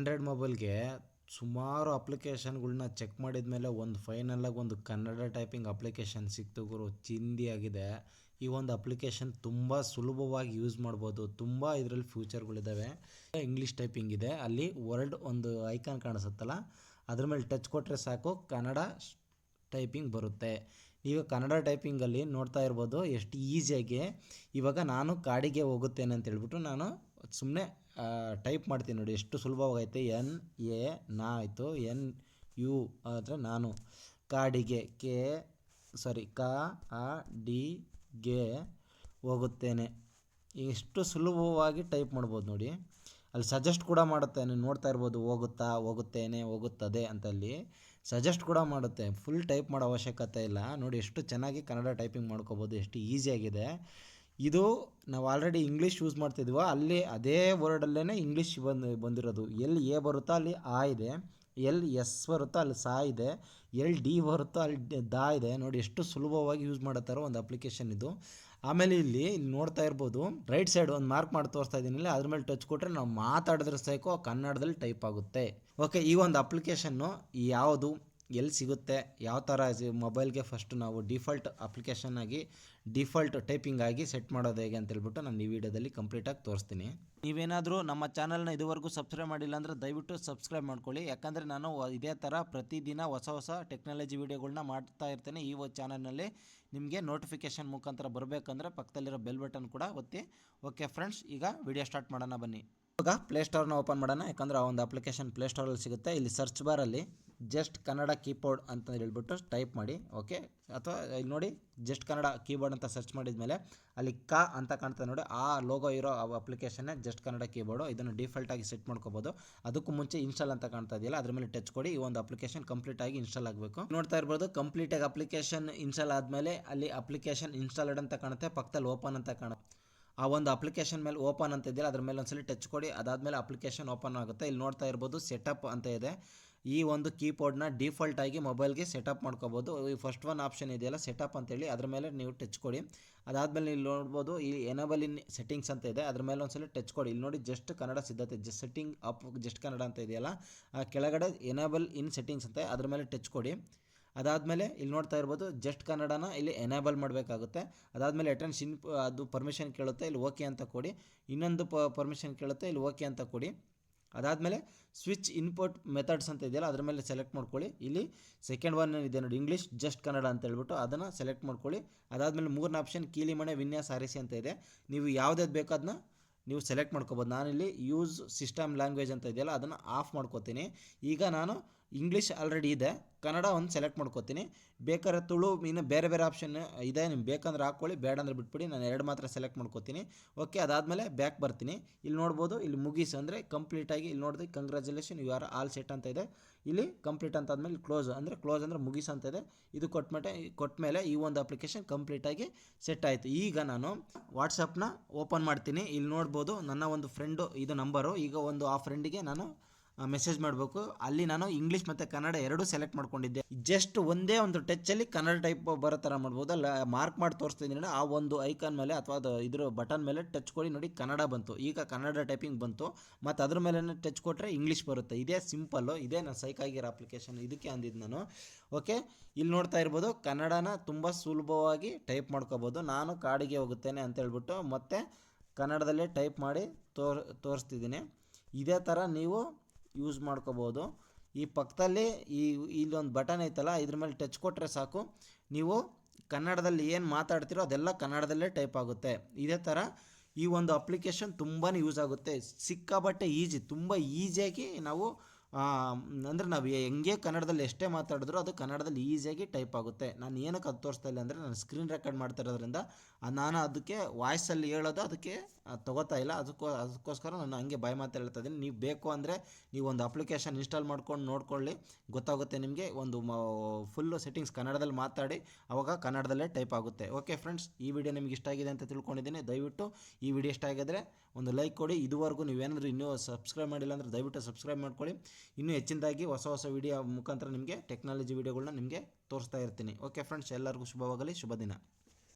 Android ಮೊಬೈಲ್ಗೆ ಸುಮಾರು ಅಪ್ಲಿಕೇಶನ್ಗಳ್ನ check ಮಾಡಿದ ಮೇಲೆ ಒಂದು ಫೈನಲಾಗಿ ಒಂದು ಕನ್ನಡ ಟೈಪಿಂಗ್ ಅಪ್ಲಿಕೇಶನ್ ಸಿಕ್ತು ಗುರು. ಚಿಂದಿಯಾಗಿದೆ ಈ ಒಂದು ಅಪ್ಲಿಕೇಶನ್ ತುಂಬ ಸುಲಭವಾಗಿ ಯೂಸ್ ಮಾಡ್ಬೋದು. ತುಂಬ ಇದರಲ್ಲಿ ಫ್ಯೂಚರ್ಗಳಿದ್ದಾವೆ ಇಂಗ್ಲೀಷ್ ಟೈಪಿಂಗ್ ಇದೆ. ಅಲ್ಲಿ ವರ್ಲ್ಡ್ ಒಂದು ಐಕಾನ್ ಕಾಣಿಸುತ್ತಲ್ಲ, ಅದ್ರ ಮೇಲೆ ಟಚ್ ಕೊಟ್ಟರೆ ಸಾಕು, ಕನ್ನಡ ಟೈಪಿಂಗ್ ಬರುತ್ತೆ. ಈಗ ಕನ್ನಡ ಟೈಪಿಂಗಲ್ಲಿ ನೋಡ್ತಾ ಇರ್ಬೋದು, ಎಷ್ಟು ಈಸಿಯಾಗಿ. ಇವಾಗ ನಾನು ಕಾಡಿಗೆ ಹೋಗುತ್ತೇನೆ ಅಂತ ಹೇಳ್ಬಿಟ್ಟು ನಾನು ಸುಮ್ಮನೆ ಟೈಪ್ ಮಾಡ್ತೀನಿ ನೋಡಿ, ಎಷ್ಟು ಸುಲಭವಾಗೈತೆ. ಎನ್, ಎ, ನಾ ಆಯಿತು. ಎನ್, ಯು ಅಂದರೆ ನಾನು. ಕಾಡಿಗೆ, ಕೆ, ಸಾರಿ, ಕ, ಆ, ಡಿ, ಗೆ ಹೋಗುತ್ತೇನೆ. ಎಷ್ಟು ಸುಲಭವಾಗಿ ಟೈಪ್ ಮಾಡ್ಬೋದು ನೋಡಿ. ಅಲ್ಲಿ ಸಜೆಸ್ಟ್ ಕೂಡ ಮಾಡುತ್ತೆ. ನೀವು ನೋಡ್ತಾ ಇರ್ಬೋದು, ಹೋಗುತ್ತಾ, ಹೋಗುತ್ತೇನೆ, ಹೋಗುತ್ತದೆ ಅಂತಲ್ಲಿ. ಸಜೆಸ್ಟ್ ಕೂಡ ಮಾಡುತ್ತೆ. ಫುಲ್ ಟೈಪ್ ಮಾಡೋ ಅವಶ್ಯಕತೆ ಇಲ್ಲ. ನೋಡಿ, ಎಷ್ಟು ಚೆನ್ನಾಗಿ ಕನ್ನಡ ಟೈಪಿಂಗ್ ಮಾಡ್ಕೋಬೋದು, ಎಷ್ಟು ಈಸಿಯಾಗಿದೆ ಇದು ನಾವು ಆಲ್ರೆಡಿ ಇಂಗ್ಲೀಷ್ ಯೂಸ್ ಮಾಡ್ತಿದ್ವೋ, ಅಲ್ಲಿ ಅದೇ ವರ್ಡಲ್ಲೇ ಇಂಗ್ಲೀಷ್ ಬಂದು, ಬಂದಿರೋದು. ಎಲ್ಲಿ ಎ ಬರುತ್ತೋ, ಅಲ್ಲಿ ಆ ಇದೆ. ಎಲ್ ಎಸ್ ಬರುತ್ತೋ, ಅಲ್ಲಿ ಸಾ ಇದೆ. ಎಲ್ ಡಿ ಬರುತ್ತೋ, ಅಲ್ಲಿ ದಾ ಇದೆ. ನೋಡಿ ಎಷ್ಟು ಸುಲಭವಾಗಿ ಯೂಸ್ ಮಾಡುತ್ತಾರೋ ಒಂದು ಅಪ್ಲಿಕೇಶನ್ ಇದು. ಆಮೇಲೆ ಇಲ್ಲಿ ಇಲ್ಲಿ ನೋಡ್ತಾ ಇರ್ಬೋದು ರೈಟ್ ಸೈಡ್ ಒಂದು ಮಾರ್ಕ್ ಮಾಡಿ ತೋರಿಸ್ತಾ ಇದ್ದೀನಿ ಅದ್ರ ಮೇಲೆ ಟಚ್ ಕೊಟ್ಟರೆ ನಾವು ಮಾತಾಡಿದ್ರೆ ಸಾಕು, ಕನ್ನಡದಲ್ಲಿ ಟೈಪ್ ಆಗುತ್ತೆ. ಓಕೆ ಈ ಒಂದು ಅಪ್ಲಿಕೇಶನ್ನು ಯಾವುದು? ಎಲ್ಲಿ ಸಿಗುತ್ತೆ, ಯಾವ ಥರ ಮೊಬೈಲ್ಗೆ ಫಸ್ಟ್ ನಾವು ಡಿಫಾಲ್ಟ್ ಅಪ್ಲಿಕೇಶನ್ ಆಗಿ ಡಿಫಾಲ್ಟ್ ಟೈಪಿಂಗ್ ಆಗಿ ಸೆಟ್ ಮಾಡೋದು ಹೇಗೆ ಅಂತ ಹೇಳ್ಬಿಟ್ಟು ನಾನು ಈ ವಿಡಿಯೋದಲ್ಲಿ ಕಂಪ್ಲೀಟಾಗಿ ತೋರಿಸ್ತೀನಿ. ನೀವೇನಾದರೂ ನಮ್ಮ ಚಾನಲ್ನ ಇದುವರೆಗೂ ಸಬ್ಸ್ಕ್ರೈಬ್ ಮಾಡಿಲ್ಲ ಅಂದರೆ ದಯವಿಟ್ಟು ಸಬ್ಸ್ಕ್ರೈಬ್ ಮಾಡ್ಕೊಳ್ಳಿ. ಯಾಕಂದರೆ ನಾನು ಇದೇ ಥರ ಪ್ರತಿದಿನ ಹೊಸ ಹೊಸ ಟೆಕ್ನಾಲಜಿ ವೀಡಿಯೋಗಳನ್ನ ಮಾಡ್ತಾ ಇರ್ತೇನೆ ಈ ಚಾನಲ್ನಲ್ಲಿ ನಿಮಗೆ ನೋಟಿಫಿಕೇಶನ್ ಮುಖಾಂತರ ಬರಬೇಕಂದ್ರೆ ಪಕ್ಕದಲ್ಲಿರೋ ಬೆಲ್ ಬಟನ್ ಕೂಡ ಒತ್ತಿ. ಓಕೆ ಫ್ರೆಂಡ್ಸ್ ಈಗ ವಿಡಿಯೋ ಸ್ಟಾರ್ಟ್ ಮಾಡೋಣ ಬನ್ನಿ. ಇವಾಗ ಪ್ಲೇಸ್ಟೋರ್ನ ಓಪನ್ ಮಾಡೋಣ. ಯಾಕಂದರೆ ಆ ಒಂದು ಅಪ್ಲಿಕೇಶನ್ ಪ್ಲೇಸ್ಟೋರಲ್ಲಿ ಸಿಗುತ್ತೆ. ಇಲ್ಲಿ ಸರ್ಚ್ ಬಾರಲ್ಲಿ ಜಸ್ಟ್ ಕನ್ನಡ ಕೀಬೋರ್ಡ್ ಅಂತ ಹೇಳ್ಬಿಟ್ಟು ಟೈಪ್ ಮಾಡಿ, ಓಕೆ? ಅಥವಾ ಇಲ್ಲಿ ನೋಡಿ, ಜಸ್ಟ್ ಕನ್ನಡ ಕೀಬೋರ್ಡ್ ಅಂತ ಸರ್ಚ್ ಮಾಡಿದ ಮೇಲೆ ಅಲ್ಲಿ ಕ ಅಂತ ಕಾಣ್ತದೆ ನೋಡಿ, ಆ ಲೋಗೋ ಇರೋ ಅಪ್ಲಿಕೇಶನ್ನೇ ಜಸ್ಟ್ ಕನ್ನಡ ಕೀಬೋರ್ಡು, ಇದನ್ನು ಡಿಫಾಲ್ಟಾಗಿ ಸೆಟ್ ಮಾಡ್ಕೋಬೋದು. ಅದಕ್ಕೂ ಮುಂಚೆ ಇನ್ಸ್ಟಾಲ್ ಅಂತ ಕಾಣ್ತಾ ಇದೆಯಲ್ಲ, ಅದ್ರ ಮೇಲೆ ಟಚ್ ಕೊಡಿ, ಈ ಒಂದು ಅಪ್ಲಿಕೇಶನ್ ಕಂಪ್ಲೀಟ್ ಆಗಿ ಇನ್ಸ್ಟಾಲ್ ಆಗಬೇಕು. ನೋಡ್ತಾ ಇರ್ಬೋದು ಕಂಪ್ಲೀಟ್ ಆಗಿ ಅಪ್ಲಿಕೇಶನ್ ಇನ್ಸ್ಟಾಲ್ ಆದಮೇಲೆ ಅಲ್ಲಿ ಅಪ್ಲಿಕೇಶನ್ ಇನ್ಸ್ಟಾಲ್ಡ್ ಅಂತ ಕಾಣುತ್ತೆ, ಪಕ್ಕದಲ್ಲಿ ಓಪನ್ ಅಂತ ಕಾಣುತ್ತೆ. ಆ ಒಂದು ಅಪ್ಲಿಕೇಶನ್ ಮೇಲೆ ಓಪನ್ ಅಂತ ಇದೆಯಲ್ಲ, ಅದ್ರ ಮೇಲೆ ಒಂದ್ಸಲಿ ಟಚ್ ಕೊಡಿ, ಅದಾದಮೇಲೆ ಅಪ್ಲಿಕೇಶನ್ ಓಪನ್ ಆಗುತ್ತೆ. ಇಲ್ಲಿ ನೋಡ್ತಾ ಇರ್ಬೋದು ಸೆಟಪ್ ಅಂತ ಇದೆ. ಈ ಒಂದು ಕೀಬೋರ್ಡ್ನ ಡಿಫಾಲ್ಟ್ ಆಗಿ ಮೊಬೈಲ್ಗೆ ಸೆಟಪ್ ಮಾಡ್ಕೋಬೋದು. ಈ ಫಸ್ಟ್ ಒನ್ ಆಪ್ಷನ್ ಇದೆಯಲ್ಲ ಸೆಟಪ್ ಅಂತೇಳಿ ಅದ್ರ ಮೇಲೆ ನೀವು ಟಚ್ ಕೊಡಿ. ಅದಾದಮೇಲೆ ಇಲ್ಲಿ ನೋಡ್ಬೋದು, ಈ ಎನಬಲ್ ಇನ್ ಸೆಟ್ಟಿಂಗ್ಸ್ ಅಂತ ಇದೆ. ಅದ್ರ ಮೇಲೆ ಒಂದ್ಸಲ ಟಚ್ ಕೊಡಿ. ಇಲ್ಲಿ ನೋಡಿ ಜಸ್ಟ್ ಕನ್ನಡ ಸಿದ್ಧತೆ just setting up just Kannada ಅಂತ ಇದೆಯಲ್ಲ ಕೆಳಗಡೆ ಎನಬಲ್ ಇನ್ ಸೆಟ್ಟಿಂಗ್ಸ್ ಅಂತ ಅದ್ರ ಮೇಲೆ ಟಚ್ ಕೊಡಿ. ಅದಾದಮೇಲೆ ಇಲ್ಲಿ ನೋಡ್ತಾ ಇರ್ಬೋದು ಜಸ್ಟ್ ಕನ್ನಡನ ಇಲ್ಲಿ ಎನೇಬಲ್ ಮಾಡಬೇಕಾಗುತ್ತೆ. ಅದಾದಮೇಲೆ ಅಟೆನ್ಸ್ ಇನ್ ಅದು ಪರ್ಮಿಷನ್ ಕೇಳುತ್ತೆ, ಇಲ್ಲಿ ಓಕೆ ಅಂತ ಕೊಡಿ. ಇನ್ನೊಂದು ಪರ್ಮಿಷನ್ ಕೇಳುತ್ತೆ, ಇಲ್ಲಿ ಓಕೆ ಅಂತ ಕೊಡಿ. ಅದಾದಮೇಲೆ ಸ್ವಿಚ್ ಇನ್ಪುಟ್ ಮೆಥಡ್ಸ್ ಅಂತ ಇದೆಯಲ್ಲ, ಅದ್ರ ಮೇಲೆ ಸೆಲೆಕ್ಟ್ ಮಾಡ್ಕೊಳ್ಳಿ. ಇಲ್ಲಿ ಸೆಕೆಂಡ್ ಒನ್ ಏನಿದೆ ನೋಡಿ ಇಂಗ್ಲೀಷ್ ಜಸ್ಟ್ ಕನ್ನಡ ಅಂತ ಹೇಳ್ಬಿಟ್ಟು ಅದನ್ನು ಸೆಲೆಕ್ಟ್ ಮಾಡ್ಕೊಳ್ಳಿ. ಅದಾದಮೇಲೆ ಮೂರನೇ ಆಪ್ಷನ್ ಕೀಲಿ ಮಣೆ ವಿನ್ಯಾಸ ಆರಿಸಿ ಅಂತ ಇದೆ. ನೀವು ಯಾವುದ್ಯಾವ್ದು ಬೇಕೋ ಅದನ್ನ ನೀವು ಸೆಲೆಕ್ಟ್ ಮಾಡ್ಕೋಬೋದು. ನಾನಿಲ್ಲಿ ಯೂಸ್ ಸಿಸ್ಟಮ್ ಲ್ಯಾಂಗ್ವೇಜ್ ಅಂತ ಇದೆಯಲ್ಲ, ಅದನ್ನು ಆಫ್ ಮಾಡ್ಕೋತೀನಿ. ಈಗ ನಾನು ಇಂಗ್ಲೀಷ್ ಆಲ್ರೆಡಿ ಇದೆ. ಕನ್ನಡ ಒಂದು ಸೆಲೆಕ್ಟ್ ಮಾಡ್ಕೋತೀನಿ. ಬೇಕಾದ್ರೆ ತುಳು, ಇನ್ನು ಬೇರೆ ಬೇರೆ ಆಪ್ಷನ್ ಇದೆ. ನಿಮ್ಗೆ ಬೇಕಂದ್ರೆ ಹಾಕ್ಕೊಳ್ಳಿ, ಬೇಡ ಅಂದ್ರೆ ಬಿಟ್ಬಿಡಿ. ನಾನು ಎರಡು ಮಾತ್ರ ಸೆಲೆಕ್ಟ್ ಮಾಡ್ಕೋತೀನಿ. ಓಕೆ ಅದಾದಮೇಲೆ ಬ್ಯಾಕ್ ಬರ್ತೀನಿ. ಇಲ್ಲಿ ನೋಡ್ಬೋದು, ಇಲ್ಲಿ ಮುಗಿಸು ಅಂದರೆ ಕಂಪ್ಲೀಟಾಗಿ ಇಲ್ಲಿ ನೋಡಿದ್ರೆ congratulation you are all set ಅಂತ ಇದೆ. ಇಲ್ಲಿ ಕಂಪ್ಲೀಟ್ ಅಂತ ಆದಮೇಲೆ ಕ್ಲೋಸ್ ಅಂದರೆ ಕ್ಲೋಸ್ ಅಂದರೆ ಮುಗಿಸು ಅಂತ ಇದೆ. ಇದು ಕೊಟ್ಮೇಲೆ ಕೊಟ್ಮೇಲೆ ಈ ಒಂದು ಅಪ್ಲಿಕೇಶನ್ ಕಂಪ್ಲೀಟಾಗಿ ಸೆಟ್ ಆಯಿತು. ಈಗ ನಾನು ವಾಟ್ಸಪ್ನ ಓಪನ್ ಮಾಡ್ತೀನಿ. ಇಲ್ಲಿ ನೋಡ್ಬೋದು, ನನ್ನ ಒಂದು ಫ್ರೆಂಡು ಇದು ನಂಬರು ಈಗ ಒಂದು ಆ ಫ್ರೆಂಡಿಗೆ ನಾನು ಮೆಸೇಜ್ ಮಾಡಬೇಕು. ಅಲ್ಲಿ ನಾನು ಇಂಗ್ಲೀಷ್ ಮತ್ತು ಕನ್ನಡ ಎರಡೂ ಸೆಲೆಕ್ಟ್ ಮಾಡ್ಕೊಂಡಿದ್ದೆ. ಜಸ್ಟ್ ಒಂದೇ ಒಂದು ಟಚ್ಚಲ್ಲಿ ಕನ್ನಡ ಟೈಪ್ ಬರೋ ಥರ ಮಾಡ್ಬೋದು. ಅಲ್ಲ ಮಾರ್ಕ್ ಮಾಡಿ ತೋರಿಸ್ತಿದ್ದೀನಿ ಆ ಒಂದು ಐಕಾನ್ ಮೇಲೆ ಅಥವಾ ಅದು ಇದ್ರ ಬಟನ್ ಮೇಲೆ ಟಚ್ ಕೊಡಿ. ನೋಡಿ, ಕನ್ನಡ ಬಂತು. ಈಗ ಕನ್ನಡ ಟೈಪಿಂಗ್ ಬಂತು. ಮತ್ತು ಅದ್ರ ಮೇಲೆ ಟಚ್ ಕೊಟ್ಟರೆ ಇಂಗ್ಲೀಷ್ ಬರುತ್ತೆ. ಇದೇ ಸಿಂಪಲ್ಲು ಇದೇ ನಾನು ಸೈಕಾಗಿರೋ ಅಪ್ಲಿಕೇಶನ್ ಇದಕ್ಕೆ ಅಂದಿದ್ದು ನಾನು. ಓಕೆ ಇಲ್ಲಿ ನೋಡ್ತಾ ಇರ್ಬೋದು, ಕನ್ನಡನ ತುಂಬ ಸುಲಭವಾಗಿ ಟೈಪ್ ಮಾಡ್ಕೋಬೋದು. ನಾನು ಕಾಡಿಗೆ ಹೋಗುತ್ತೇನೆ ಅಂತ ಹೇಳ್ಬಿಟ್ಟು ಮತ್ತೆ ಕನ್ನಡದಲ್ಲೇ ಟೈಪ್ ಮಾಡಿ ತೋರ್, ತೋರಿಸ್ತಿದ್ದೀನಿ. ಇದೇ ಥರ ನೀವು ಯೂಸ್ ಮಾಡ್ಕೋಬೋದು. ಈ ಪಕ್ಕದಲ್ಲಿ ಈ ಇಲ್ಲೊಂದು ಬಟನ್ ಐತಲ್ಲ, ಇದ್ರ ಮೇಲೆ ಟಚ್ ಕೊಟ್ಟರೆ ಸಾಕು. ನೀವು ಕನ್ನಡದಲ್ಲಿ ಏನು ಮಾತಾಡ್ತಿರೋ ಅದೆಲ್ಲ ಕನ್ನಡದಲ್ಲೇ ಟೈಪ್ ಆಗುತ್ತೆ. ಇದೇ ಥರ ಈ ಒಂದು ಅಪ್ಲಿಕೇಶನ್ ತುಂಬಾ ಯೂಸ್ ಆಗುತ್ತೆ. ಸಿಕ್ಕಾಬಟ್ಟೆ ಈಜಿ ತುಂಬ ಈಜಿಯಾಗಿ ನಾವು ಅಂದರೆ ನಾವು ಹೆಂಗೆ ಕನ್ನಡದಲ್ಲಿ ಎಷ್ಟೇ ಮಾತಾಡಿದ್ರು ಅದು ಕನ್ನಡದಲ್ಲಿ ಈಸಿಯಾಗಿ ಟೈಪ್ ಆಗುತ್ತೆ. ನಾನು ಏನಕ್ಕೆ ಅದು ತೋರಿಸ್ತಾ ಇಲ್ಲ ಅಂದರೆ ನಾನು ಸ್ಕ್ರೀನ್ ರೆಕಾರ್ಡ್ ಮಾಡ್ತಾ ಇರೋದ್ರಿಂದ ನಾನು ಅದಕ್ಕೆ ವಾಯ್ಸಲ್ಲಿ ಹೇಳೋದು ಅದಕ್ಕೆ ತೊಗೋತಾ ಇಲ್ಲ. ಅದಕ್ಕೋ ಅದಕ್ಕೋಸ್ಕರ ನಾನು ಹಂಗೆ ಬಾಯ್ ಮಾತು ಹೇಳ್ತಾ ಇದ್ದೀನಿ ನೀವು ಬೇಕು ಅಂದರೆ ನೀವು ಒಂದು ಅಪ್ಲಿಕೇಶನ್ ಇನ್ಸ್ಟಾಲ್ ಮಾಡ್ಕೊಂಡು ನೋಡ್ಕೊಳ್ಳಿ. ಗೊತ್ತಾಗುತ್ತೆ ನಿಮಗೆ. ಒಂದು ಫುಲ್ಲು ಸೆಟ್ಟಿಂಗ್ಸ್ ಕನ್ನಡದಲ್ಲಿ ಮಾತಾಡಿ, ಅವಾಗ ಕನ್ನಡದಲ್ಲೇ ಟೈಪ್ ಆಗುತ್ತೆ. ಓಕೆ ಫ್ರೆಂಡ್ಸ್ ಈ ವಿಡಿಯೋ ನಿಮ್ಗೆ ಇಷ್ಟ ಆಗಿದೆ ಅಂತ ತಿಳ್ಕೊಂಡಿದ್ದೀನಿ. ದಯವಿಟ್ಟು ಈ ವಿಡಿಯೋ ಇಷ್ಟ ಆಗಿದ್ರೆ ಒಂದು ಲೈಕ್ ಕೊಡಿ. ಇದುವರೆಗೂ ನೀವೇನಾದರೂ ಇನ್ನೂ ಸಬ್ಸ್ಕ್ರೈಬ್ ಮಾಡಿಲ್ಲ ಅಂದರೆ ದಯವಿಟ್ಟು ಸಬ್ಸ್ಕ್ರೈಬ್ ಮಾಡ್ಕೊಳ್ಳಿ. ಇನ್ನೂ ಹೆಚ್ಚಿನದಾಗಿ ಹೊಸ ಹೊಸ ವಿಡಿಯೋ ಮುಖಾಂತರ ನಿಮಗೆ ಟೆಕ್ನಾಲಜಿ ವಿಡಿಯೋಗಳನ್ನ ನಿಮಗೆ ತೋರಿಸ್ತಾ ಇರ್ತೀನಿ. ಓಕೆ ಫ್ರೆಂಡ್ಸ್ ಎಲ್ಲರಿಗೂ ಶುಭವಾಗಲಿ ಶುಭ ದಿನ